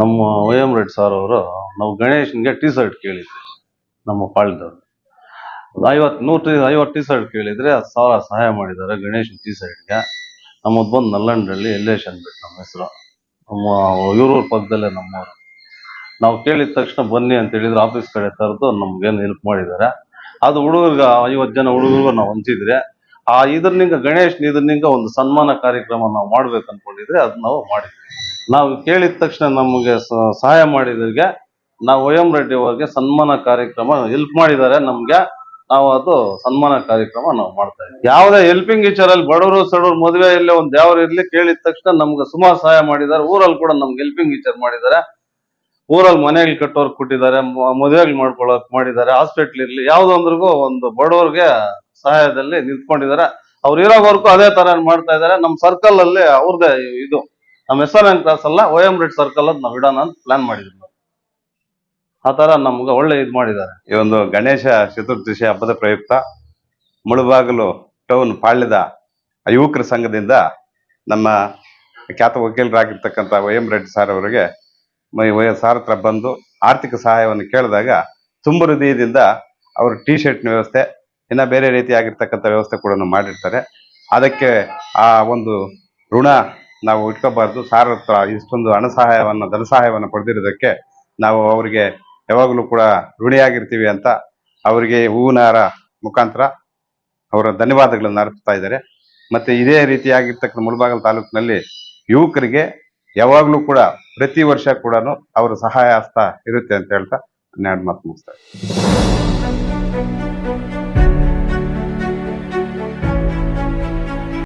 ನಮ್ಮ Y M Reddy sir ಅವರು ನಾವು ಗಣೇಶನ್ಗೆ ಟೀ ಶರ್ಟ್ ಕೇಳಿದ್ವಿ, ನಮ್ಮ ಪಾಳ್ಯದವ್ರು. ಐವತ್ ಐವತ್ತು ನೂರು ಐವತ್ತು ಟಿ ಶರ್ಟ್ ಕೇಳಿದ್ರೆ ಹತ್ತು ಸಾವಿರ ಸಹಾಯ ಮಾಡಿದ್ದಾರೆ ಗಣೇಶನ್ ಟೀ ಶರ್ಟ್ಗೆ ನಮ್ಮದು ಬಂದು ನಲ್ಲಂಡಳ್ಳಿ ಎಲ್ಲೇಶ್ ಅಂದ್ಬಿಟ್ಟು ನಮ್ಮ ಹೆಸರು. ನಮ್ಮ ಇವ್ರೂರ ಪಕ್ಕದಲ್ಲೇ ನಮ್ಮವರು. ನಾವು ಕೇಳಿದ ತಕ್ಷಣ ಬನ್ನಿ ಅಂತ ಹೇಳಿದ್ರೆ ಆಫೀಸ್ ಕಡೆ ತರದು ನಮ್ಗೇನು ಹೆಲ್ಪ್ ಮಾಡಿದ್ದಾರೆ. ಅದು ಹುಡುಗರ್ಗ, ಐವತ್ತು ಜನ ಹುಡುಗರಿಗೂ ನಾವು ಹಂಚಿದ್ರೆ ಆ ಇದ್ರನಿಂದ ಗಣೇಶ್ ಇದ್ರನಿಂದ ಒಂದು ಸನ್ಮಾನ ಕಾರ್ಯಕ್ರಮ ನಾವು ಮಾಡ್ಬೇಕು ಅನ್ಕೊಂಡಿದ್ರೆ ಅದು ನಾವು ಮಾಡಿದ್ವಿ. ನಾವು ಕೇಳಿದ ತಕ್ಷಣ ನಮಗೆ ಸಹಾಯ ಮಾಡಿದ್ರಿಗೆ ನಾವು ಎಂ ರೆಡ್ಡಿ ಅವರಿಗೆ ಸನ್ಮಾನ ಕಾರ್ಯಕ್ರಮ ಹೆಲ್ಪ್ ಮಾಡಿದ್ದಾರೆ. ನಮ್ಗೆ ನಾವು ಅದು ಸನ್ಮಾನ ಕಾರ್ಯಕ್ರಮ ನಾವು ಮಾಡ್ತಾ ಇದ್ದೀವಿ. ಯಾವುದೇ ಹೆಲ್ಪಿಂಗ್ ವಿಚಾರಲ್ಲಿ ಬಡವರು, ಸಡವರು ಮದುವೆ ಇಲ್ಲೇ ಒಂದು ಯಾವ್ರು ಇರ್ಲಿ ಕೇಳಿದ ತಕ್ಷಣ ನಮ್ಗೆ ಸುಮಾರು ಸಹಾಯ ಮಾಡಿದ್ದಾರೆ. ಊರಲ್ಲಿ ಕೂಡ ನಮ್ಗೆ ಹೆಲ್ಪಿಂಗ್ ವಿಚಾರ ಮಾಡಿದ್ದಾರೆ. ಊರಲ್ಲಿ ಮನೆಗಳು ಕಟ್ಟೋರ್ಗೆ ಕೊಟ್ಟಿದ್ದಾರೆ ಮದುವೆಗಳು ಮಾಡ್ಕೊಳಕ್ ಮಾಡಿದ್ದಾರೆ ಹಾಸ್ಪಿಟ್ಲ್ ಇರ್ಲಿ ಯಾವ್ದೊಂದ್ರಿಗೂ ಒಂದು ಬಡವರಿಗೆ ಸಹಾಯದಲ್ಲಿ ನಿಂತ್ಕೊಂಡಿದ್ದಾರೆ. ಅವ್ರು ಇರೋವರೆಗೂ ಅದೇ ತರ ಮಾಡ್ತಾ ಇದ್ದಾರೆ. ನಮ್ಮ ಸರ್ಕಲ್ ಅಲ್ಲಿ ಅವ್ರದೇ ಇದು. ನಮ್ಮ ಎಸ್ ಆರ್ ಎನ್ ಕ್ಲಾಸ್ ಅಲ್ಲ ಓ ಎಂ ರೆಡ್ ಸರ್ಕಲ್ ಅದ್ ನಾವು ಇಡೋಣ ಅಂತ ಪ್ಲಾನ್ ಮಾಡಿದ್ವಿ. ನಾವು ಆ ತರ ನಮ್ಗೆ ಒಳ್ಳೆ ಇದು ಮಾಡಿದ್ದಾರೆ. ಈ ಒಂದು ಗಣೇಶ ಚತುರ್ದಶಿ ಹಬ್ಬದ ಪ್ರಯುಕ್ತ ಮುಳುಬಾಗಿಲು ಟೌನ್ ಪಾಳ್ಯದ ಯುವಕರ ಸಂಘದಿಂದ ನಮ್ಮ ಖ್ಯಾತ ವಕೀಲರಾಗಿರ್ತಕ್ಕಂಥ ವೈ ಎಂ ರೆಡ್ಡಿ ಸಾರ್ ಅವರಿಗೆ ಸಾರ್ ಹತ್ರ ಬಂದು ಆರ್ಥಿಕ ಸಹಾಯವನ್ನು ಕೇಳಿದಾಗ ತುಂಬ ಹೃದಯದಿಂದ ಅವರು ಟಿ ಶರ್ಟ್ನ ವ್ಯವಸ್ಥೆ, ಇನ್ನ ಬೇರೆ ರೀತಿಯಾಗಿರ್ತಕ್ಕಂಥ ವ್ಯವಸ್ಥೆ ಕೂಡ ಮಾಡಿರ್ತಾರೆ. ಅದಕ್ಕೆ ಆ ಒಂದು ಋಣ ನಾವು ಇಟ್ಕೋಬಾರ್ದು ಸಾರ್ ಹತ್ರ ಇಷ್ಟೊಂದು ಹಣ ಸಹಾಯವನ್ನು ಧನ ಸಹಾಯವನ್ನು ಪಡೆದಿರೋದಕ್ಕೆ ನಾವು ಅವರಿಗೆ ಯಾವಾಗಲೂ ಕೂಡ ಋಣಿಯಾಗಿರ್ತೀವಿ ಅಂತ ಅವರಿಗೆ ಹೂವಿನ ಹಾರ ಮುಖಾಂತರ ಅವರ ಧನ್ಯವಾದಗಳನ್ನು ಅರ್ಪಿಸ್ತಾ ಇದ್ದಾರೆ. ಮತ್ತೆ ಇದೇ ರೀತಿಯಾಗಿರ್ತಕ್ಕಂಥ ಮುಳಬಾಗಲ್ ತಾಲೂಕಿನಲ್ಲಿ ಯುವಕರಿಗೆ ಯಾವಾಗಲೂ ಕೂಡ ಪ್ರತಿ ವರ್ಷ ಕೂಡ ಅವರ ಸಹಾಯ ಹಸ್ತ ಇರುತ್ತೆ ಅಂತ ಹೇಳ್ತಾ ಹನ್ನೆರಡು ಮಾತು ಮುಗಿಸ್ತಾರೆ